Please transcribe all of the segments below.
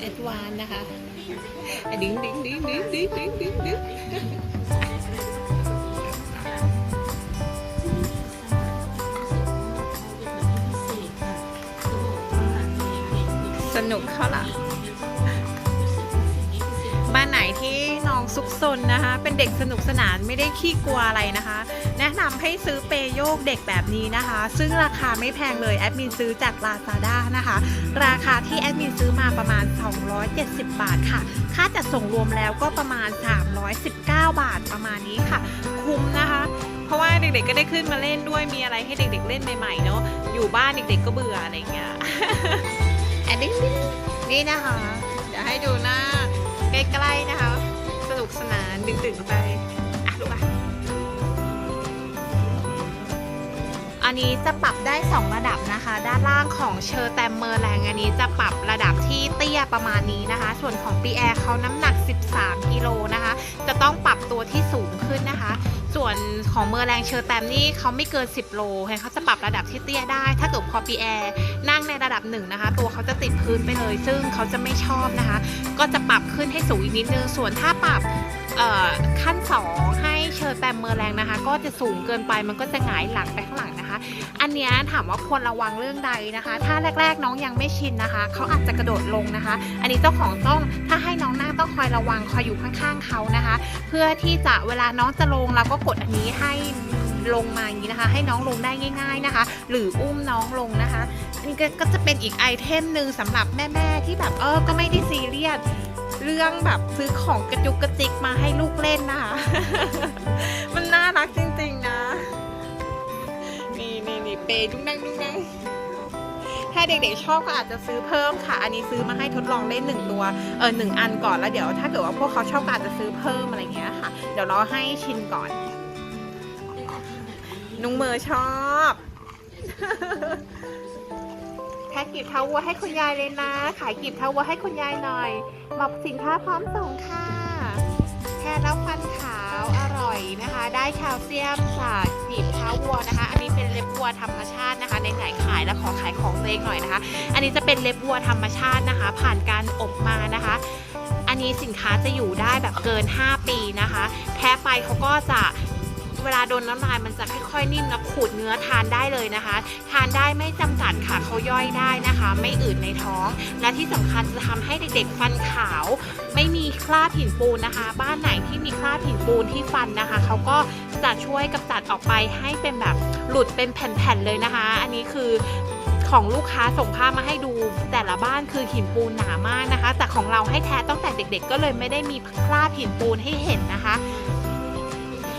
แอดวานนะคะดิ้งดิ้งดิ้งดิ้งดิ้งดิ้งดึงดึงสนุกเขาล่ะ ซุกซนนะคะ เป็นเด็กสนุกสนานไม่ได้ขี้กลัวอะไรนะคะ แนะนำให้ซื้อเปโยกเด็กแบบนี้นะคะ ซึ่งราคาไม่แพงเลยแอดมินซื้อจาก Lazada นะคะ ราคาที่แอดมินซื้อมาประมาณ 270 บาทค่ะ ค่าจัดส่งรวมแล้วก็ประมาณ 319 บาทประมาณนี้ค่ะ คุ้มนะคะเพราะว่าเด็กๆ ก็ได้ขึ้นมาเล่นด้วยมีอะไรให้เด็กๆ เล่นใหม่ๆ เนาะอยู่บ้านเด็กๆ ก็เบื่ออะไรเงี้ยอันนี้นี่นะคะ เดี๋ยวให้ดูหน้าใกล้ๆ นะคะ กสนานดึงๆไป อะลูกอะ อันนี้จะปรับได้ 2 ระดับนะคะ ด้านล่างของเชอร์แตมเมอร์แรงอันนี้จะปรับระดับที่เตี้ยประมาณนี้นะคะ ส่วนของปีแอร์เขาน้ำหนัก 13 กิโลนะคะ จะต้องปรับตัวที่สูงขึ้นนะคะ ส่วนของเมอร์แรงเชอร์แตมนี่เขาไม่เกิน 10 โลเขาจะปรับระดับที่เตี้ยได้ ถ้าเกิดพอปีแอร์นั่งในระดับหนึ่งนะคะ ตัวเขาจะติดพื้นไปเลย ซึ่งเขาจะไม่ชอบนะคะ ก็จะปรับขึ้นให้สูงอีกนิดนึง ส่วนถ้าปรับ ขั้น 2 ให้เชอร์แตมเมอร์แรงนะคะ ก็จะสูงเกินไปมันก็จะหงายหลังไปข้างหลังนะคะ อันนี้ถามว่าควรระวังเรื่องใดนะคะ ถ้าแรก ๆน้องยังไม่ชินนะคะ เขาอาจจะกระโดดลงนะคะ อันนี้เจ้าของต้องถ้าให้น้องนั่งต้องคอยระวังคอยอยู่ข้างๆเขานะคะ เพื่อที่จะเวลาน้องจะลงเราก็กดอันนี้ให้ลงมาอย่างนี้นะคะ ให้น้องลงได้ง่าย ๆนะคะ หรืออุ้มน้องลงนะคะอันนี้ก็ก็จะเป็นอีกไอเทมหนึ่งสำหรับแม่ๆที่แบบเออก็ไม่ได้ซีเรียส เรื่องแบบซื้อของกระจุกกระจิกมาให้ลูกเล่นนะคะ มันน่ารักจริงๆนะ นี่นี่นี่เปย์ดุ้งนั่งดุ้งนั่งถ้าเด็กๆชอบก็อาจจะซื้อเพิ่มค่ะ อันนี้ซื้อมาให้ทดลองเล่นหนึ่งตัวเออหนึ่งอันก่อนแล้วเดี๋ยวถ้าเกิดว่าพวกเขาชอบก็อาจจะซื้อเพิ่มอะไรเงี้ยค่ะ เดี๋ยวเราให้ชินก่อน นุ้งเมอชอบ แพ็กกีบเท้าวัวให้คุณยายเลยนะ ขายกีบเท้าวัวให้คุณยายหน่อยบอกสินค้าพร้อมส่งค่ะแค่แล้วฟันขาวอร่อยนะคะ ได้แคลเซียมจากกีบเท้าวัวนะคะ อันนี้เป็นเล็บวัวธรรมชาตินะคะในไหนขายแล้วขอขายของตัวเองหน่อยนะคะ อันนี้จะเป็นเล็บวัวธรรมชาตินะคะ ผ่านการอบมานะคะ อันนี้สินค้าจะอยู่ได้แบบเกิน 5 ปีนะคะ แท้ไปเขาก็จะ เวลาโดนน้ำลายมันจะค่อยๆนิ่มแล้วขูดเนื้อทานได้เลยนะคะ ทานได้ไม่จำกัดค่ะเขาย่อยได้นะคะ ไม่อืดในท้อง และที่สำคัญจะทำให้เด็กๆฟันขาว ไม่มีคราบหินปูนนะคะ บ้านไหนที่มีคราบหินปูนที่ฟันนะคะเขาก็จะช่วยกำจัดออกไปให้เป็นแบบหลุดเป็นแผ่นๆเลยนะคะ อันนี้คือของลูกค้าส่งภาพมาให้ดูแต่ละบ้านคือหินปูนหนามากนะคะ แต่ของเราให้แท้ตั้งแต่เด็กๆ ก็เลยไม่ได้มีคราบหินปูนให้เห็นนะคะ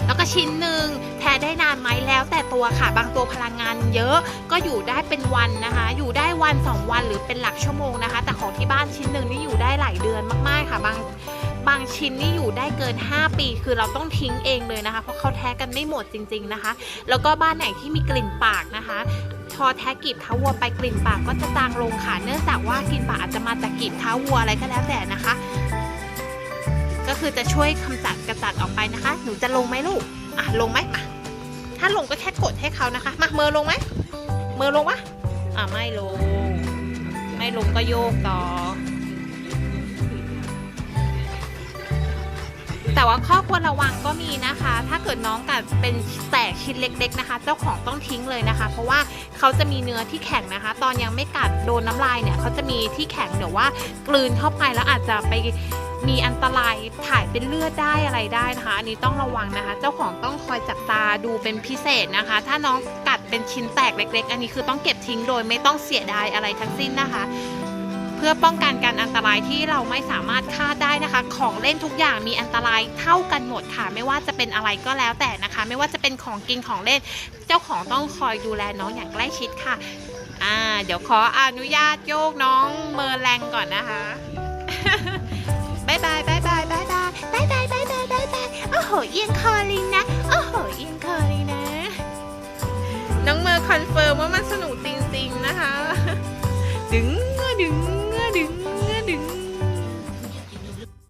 แล้วก็ชิ้นหนึ่งแท้ได้นานไหมแล้วแต่ตัวค่ะ บางตัวพลังงานเยอะก็อยู่ได้เป็นวันนะคะ อยู่ได้วัน 2 วันหรือเป็นหลักชั่วโมงนะคะ แต่ของที่บ้านชิ้นหนึ่งนี่อยู่ได้หลายเดือนมากๆค่ะ บางบางชิ้นนี่อยู่ได้เกิน 5 ปี คือเราต้องทิ้งเองเลยนะคะ เพราะเขาแท้กันไม่หมดจริง ๆนะคะ แล้วก็บ้านไหนที่มีกลิ่นปากนะคะพอแท้กีบเท้าวัวไปกลิ่นปากก็จะจางลงค่ะ เนื่องจากว่ากลิ่นปากอาจจะมาจากกีบเท้าวัวอะไรก็แล้วแต่นะคะ ก็คือจะช่วยกำจัดกระจัดออกไปนะคะ หนูจะลงไหมลูก อะลงไหมมาถ้าลงก็แค่กดให้เขานะคะ มาเมอลงไหมเมอลงวะอะไม่ลง ไม่ลงก็โยกต่อ แต่ว่าข้อควรระวังก็มีนะคะ ถ้าเกิดน้องกัดเป็นแตกชิ้นเล็ก ๆนะคะ เจ้าของต้องทิ้งเลยนะคะ เพราะว่าเขาจะมีเนื้อที่แข็งนะคะ ตอนยังไม่กัดโดนน้ำลายเนี่ยเขาจะมีที่แข็งเดี๋ยวว่ากลืนเข้าไปแล้วอาจจะไป มีอันตรายถ่ายเป็นเลือดได้อะไรได้นะคะอันนี้ต้องระวังนะคะ เจ้าของต้องคอยจับตาดูเป็นพิเศษนะคะ ถ้าน้องกัดเป็นชิ้นแตกเล็ก ๆ อันนี้คือต้องเก็บทิ้งโดยไม่ต้องเสียดายอะไรทั้งสิ้นนะคะ เพื่อป้องกันการอันตรายที่เราไม่สามารถคาดได้นะคะ ของเล่นทุกอย่างมีอันตรายเท่ากันหมดค่ะ ไม่ว่าจะเป็นอะไรก็แล้วแต่นะคะ ไม่ว่าจะเป็นของกินของเล่น เจ้าของต้องคอยดูแลน้องอย่างใกล้ชิดค่ะอ่าเดี๋ยวขออนุญาตโยกน้องเมอร์แรงก่อนนะคะ เอียงคอลินนะ โอ้โหเอียงคอลินนะ น้องเมอร์คอนเฟิร์มว่ามันสนุกจริงๆนะคะ ดึง